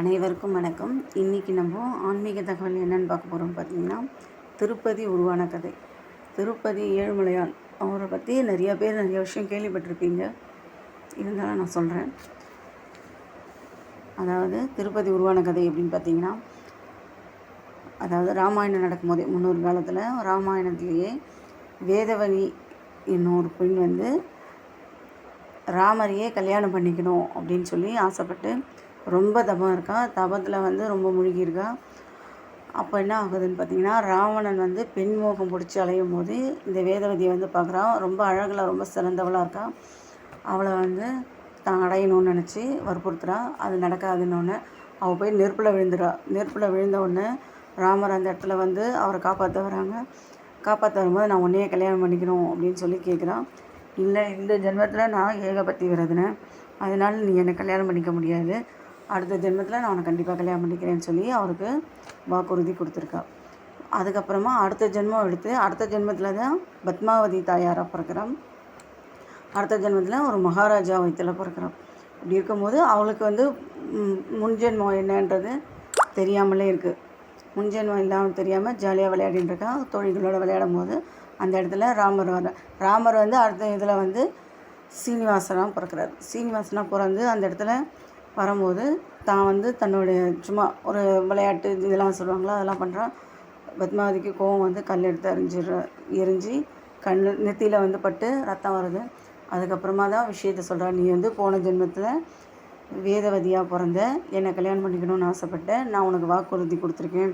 அனைவருக்கும் வணக்கம். இன்றைக்கி நம்ம ஆன்மீக தகவல் என்னென்னு பார்க்க போகிறோம் பார்த்தீங்கன்னா திருப்பதி உருவான கதை. திருப்பதி ஏழுமலையான் அவரை பற்றி நிறைய பேர் நிறைய விஷயம் கேள்விப்பட்டிருப்பீங்க. இருந்தாலும் நான் சொல்கிறேன் அதாவது திருப்பதி உருவான கதை எப்படின்னு பார்த்தீங்கன்னா அதாவது ராமாயணம் நடக்கும்போதே முன்னொரு காலத்தில் ராமாயணத்திலேயே வேதவனி என்னும் ஒரு பெண் வந்து ராமரையே கல்யாணம் பண்ணிக்கணும் அப்படின்னு சொல்லி ஆசைப்பட்டு ரொம்ப தபம் இருக்கா? தபத்தில் வந்து ரொம்ப முழுகியிருக்கா? அப்போ என்ன ஆகுதுன்னு பார்த்தீங்கன்னா ராவணன் வந்து பெண் மோகம் பிடிச்சி அலையும் போது இந்த வேதவதியை வந்து பார்க்குறான் ரொம்ப அழகில் ரொம்ப சிறந்தவளாக இருக்கா. அவளை வந்து தான் அடையணும்னு நினச்சி வற்புறுத்துறா. அது நடக்காதுன்னு அவள் போய் நெருப்பில் விழுந்துடா நெருப்பில் விழுந்த உடனே ராமர் அந்த இடத்துல வந்து அவரை காப்பாற்ற வராங்க. காப்பாற்ற வரும்போது நான் உன்னையே கல்யாணம் பண்ணிக்கணும் அப்படின்னு சொல்லி கேட்குறான் இல்லை இந்த ஜென்மத்தில் நான் ஏகபத்தி விரதுனேன் அதனால் நீ என்னை கல்யாணம் பண்ணிக்க முடியாது. அடுத்த ஜென்மத்தில் நான் உனக்கு கண்டிப்பாக கல்யாணம் பண்ணிக்கிறேன்னு சொல்லி அவருக்கு வாக்குறுதி கொடுத்துருக்கா. அதுக்கப்புறமா அடுத்த ஜென்மம் எடுத்து அடுத்த ஜென்மத்தில் தான் பத்மாவதி தாயாராக பிறக்கிறான். அடுத்த ஜென்மத்தில் ஒரு மகாராஜா வயிற்றில் பிறக்கிறான். இப்படி இருக்கும்போது அவளுக்கு வந்து முன் ஜென்மம் என்னன்றது தெரியாமலே இருக்குது முன்ஜென்மம் இல்லாமல் தெரியாமல் ஜாலியாக விளையாடிட்டு இருக்கா. விளையாடும் போது அந்த இடத்துல ராமர் வர ராமர் வந்து அடுத்த இதில் வந்து சீனிவாசனாக பிறக்கிறார். சீனிவாசனாக பிறந்து அந்த இடத்துல வரும்போது தான் வந்து தன்னுடைய சும்மா ஒரு விளையாட்டு இதெல்லாம் சொல்லுவாங்களோ அதெல்லாம் பண்ணுறான் பத்மாவதிக்கு கோவம் வந்து கல் எடுத்து எரிஞ்சிடுற எரிஞ்சு கண் நெத்தியில் வந்து பட்டு ரத்தம் வருது. அதுக்கப்புறமா தான் விஷயத்த சொல்கிறான் நீ வந்து போன ஜென்மத்தில் வேதவதியாக பிறந்த என்னை கல்யாணம் பண்ணிக்கணும்னு ஆசைப்பட்டேன். நான் உனக்கு வாக்குறுதி கொடுத்துருக்கேன்.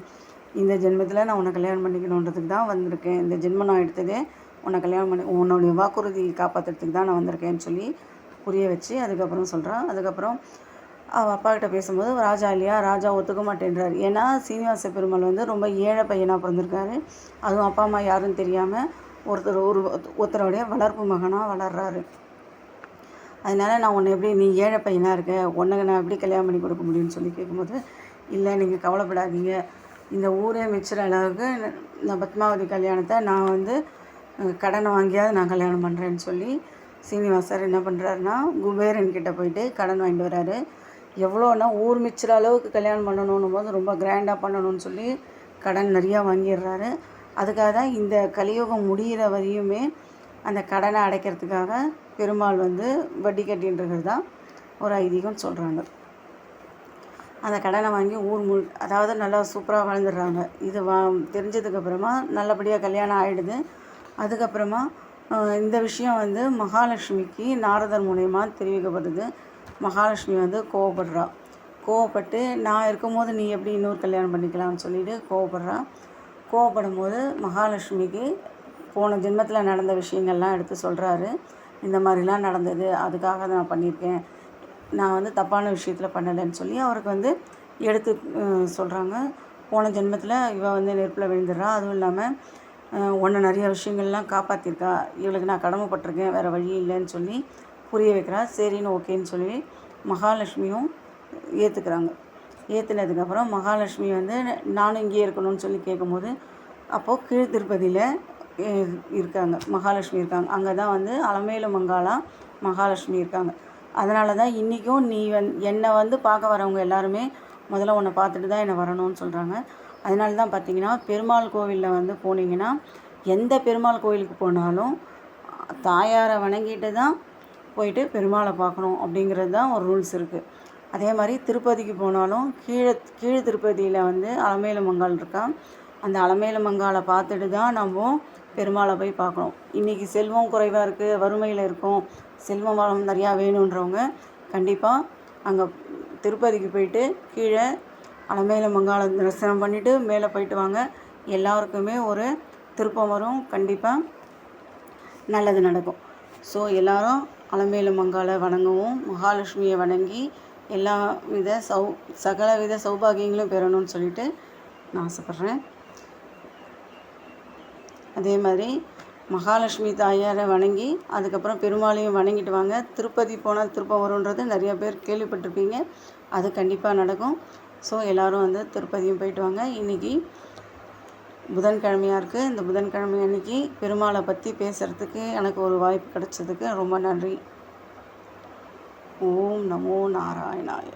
இந்த ஜென்மத்தில் நான் உன்னை கல்யாணம் பண்ணிக்கணுன்றதுக்கு தான் வந்திருக்கேன். இந்த ஜென்மம் நான் எடுத்ததே உன்னை கல்யாணம் பண்ணி உன்னுடைய வாக்குறுதி காப்பாற்றுறதுக்கு தான் நான் வந்திருக்கேன்னு சொல்லி புரிய வச்சு அதுக்கப்புறம் சொல்கிறான் அதுக்கப்புறம் அவள் அப்பா கிட்ட பேசும்போது ராஜா இல்லையா? ராஜா ஒத்துக்க மாட்டேன்றார். ஏன்னா சீனிவாச பெருமாள் வந்து ரொம்ப ஏழை பையனாக பிறந்திருக்காரு. அதுவும் அப்பா அம்மா யாருன்னு தெரியாமல் ஒருத்தர் ஒரு ஒருத்தருடைய வளர்ப்பு மகனாக வளர்றாரு. அதனால் நான் உன்னை எப்படி நீ ஏழை பையனாக இருக்க? உன்னை நான் எப்படி கல்யாணம் பண்ணி கொடுக்க முடியும்னு சொல்லி கேட்கும்போது இல்லை நீங்கள் கவலைப்படாதீங்க. இந்த ஊரே மிச்சிற அளவுக்கு இந்த பத்மாவதி கல்யாணத்தை நான் வந்து கடனை வாங்கியாவது நான் கல்யாணம் பண்ணுறேன்னு சொல்லி சீனிவாசர் என்ன பண்ணுறாருன்னா குபேரன் கிட்டே போயிட்டு கடன் வாங்கிட்டு வர்றாரு எவ்வளோனா ஊர் மிச்சிற அளவுக்கு கல்யாணம் பண்ணணும் போது ரொம்ப கிராண்டாக பண்ணணும்னு சொல்லி கடன் நிறையா வாங்கிடுறாரு. அதுக்காக தான் இந்த கலியுகம் முடிகிற வரையுமே அந்த கடனை அடைக்கிறதுக்காக பெருமாள் வந்து வட்டி கட்டின்றது தான் ஒரு ஐதீகம் சொல்கிறாங்க அந்த கடனை வாங்கி ஊர் மு அதாவது நல்லா சூப்பராக வாழ்ந்துடுறாங்க. இது வா தெரிஞ்சதுக்கப்புறமா நல்லபடியாக கல்யாணம் ஆகிடுது அதுக்கப்புறமா இந்த விஷயம் வந்து மகாலட்சுமிக்கு நாரதர் மூலயமா தெரிவிக்கப்படுது மகாலட்சுமி வந்து கோவப்படுறா. கோவப்பட்டு நான் இருக்கும்போது நீ எப்படி இன்னொரு கல்யாணம் பண்ணிக்கலாம்னு சொல்லிட்டு கோவப்படுறா. கோவப்படும் போது மகாலட்சுமிக்கு போன ஜென்மத்தில் நடந்த விஷயங்கள்லாம் எடுத்து சொல்கிறாரு இந்த மாதிரிலாம் நடந்தது. அதுக்காக நான் பண்ணியிருக்கேன். நான் வந்து தப்பான விஷயத்தில் பண்ணலைன்னு சொல்லி அவருக்கு வந்து எடுத்து சொல்கிறாங்க போன ஜென்மத்தில் இவள் வந்து நெருப்பில் விழுந்துடுறா. அதுவும் இல்லாமல் உன்னை நிறைய விஷயங்கள்லாம் காப்பாற்றிருக்கா இவளுக்கு நான் கடமைப்பட்டிருக்கேன். வேறு வழி இல்லைன்னு சொல்லி புரிய வைக்கிறா சரின்னு ஓகேன்னு சொல்லி மகாலட்சுமியும் ஏற்றுக்கிறாங்க ஏற்றுனதுக்கப்புறம் மகாலட்சுமி வந்து நானும் இங்கேயே இருக்கணும்னு சொல்லி கேட்கும்போது அப்போது கீழ் திருப்பதியில் இருக்காங்க. மகாலட்சுமி இருக்காங்க. அங்கே தான் வந்து அலமேலு மங்காளா மகாலட்சுமி இருக்காங்க. அதனால தான் இன்றைக்கும் நீ வந் என்னை வந்து பார்க்க வரவங்க எல்லாருமே முதல்ல உன்னை பார்த்துட்டு தான் என்னை வரணும்னு சொல்கிறாங்க அதனால தான் பார்த்தீங்கன்னா பெருமாள் கோவிலில் வந்து போனீங்கன்னா எந்த பெருமாள் கோவிலுக்கு போனாலும் தாயாரை வணங்கிட்டு தான் போயிட்டு பெருமாளை பார்க்கணும் அப்படிங்கிறது தான் ஒரு ரூல்ஸ் இருக்குது அதே மாதிரி திருப்பதிக்கு போனாலும் கீழே கீழ் திருப்பதியில் வந்து அலமேலு மங்கால் இருக்கான் அந்த அலமேலு மங்காலை பார்த்துட்டு தான் நம்ம பெருமாளை போய் பார்க்கணும். இன்றைக்கி செல்வம் குறைவாக இருக்குது வறுமையில் இருக்கும் செல்வம் வளம் நிறையா வேணுன்றவங்க கண்டிப்பாக அங்கே திருப்பதிக்கு போயிட்டு கீழே அலமேல மங்காள தரிசனம் பண்ணிவிட்டு மேலே போயிட்டு வாங்க. எல்லாருக்குமே ஒரு திருப்பம் வரும். கண்டிப்பாக நல்லது நடக்கும். ஸோ எல்லோரும் அலமேலு மங்காளை வணங்கவும். மகாலட்சுமியை வணங்கி எல்லா வித சௌ சகல வித சௌபாகியங்களும் பெறணும்னு சொல்லிட்டு நான் ஆசைப்பட்றேன். அதே மாதிரி மகாலட்சுமி தாயாரை வணங்கி அதுக்கப்புறம் பெருமாளையும் வணங்கிட்டு வாங்க. திருப்பதி போனால் திருப்பம் வருன்றது நிறைய பேர் கேள்விப்பட்டிருப்பீங்க. அது கண்டிப்பாக நடக்கும். ஸோ எல்லோரும் வந்து திருப்பதியும் போயிட்டு வாங்க. இன்றைக்கி புதன்கிழமையாக இருக்குது இந்த புதன்கிழமை அன்றைக்கி பெருமாளை பற்றி பேசுகிறதுக்கு எனக்கு ஒரு வாய்ப்பு கிடைச்சதுக்கு ரொம்ப நன்றி. ஓம் நமோ நாராயணாய.